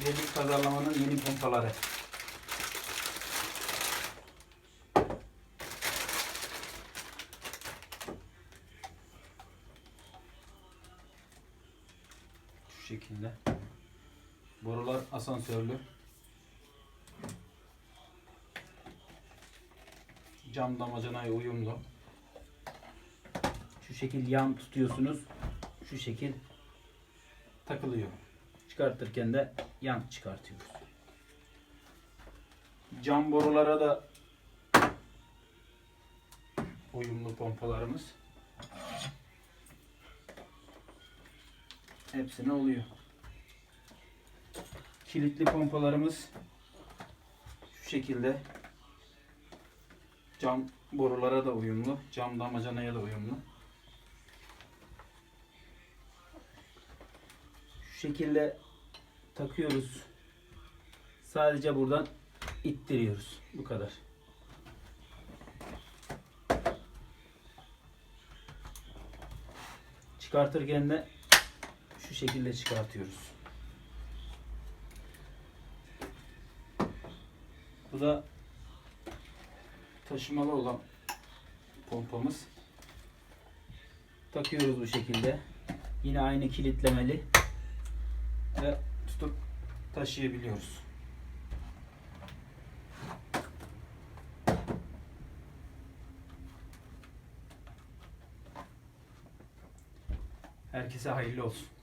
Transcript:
Birlik pazarlamanın yeni pompaları. Şu şekilde. Borular asansörlü. Cam damacanaya uyumlu. Şu şekil yan tutuyorsunuz. Şu şekil takılıyor. Çıkartırken de yan çıkartıyoruz. Cam borulara da uyumlu pompalarımız. Hepsine oluyor. Kilitli pompalarımız şu şekilde cam borulara da uyumlu, cam damacanaya da uyumlu. Şu şekilde takıyoruz. Sadece buradan ittiriyoruz. Bu kadar. Çıkartırken de şu şekilde çıkartıyoruz. Bu da taşımalı olan pompamız. Takıyoruz bu şekilde. Yine aynı kilitlemeli ve tutup taşıyabiliyoruz. Herkese hayırlı olsun.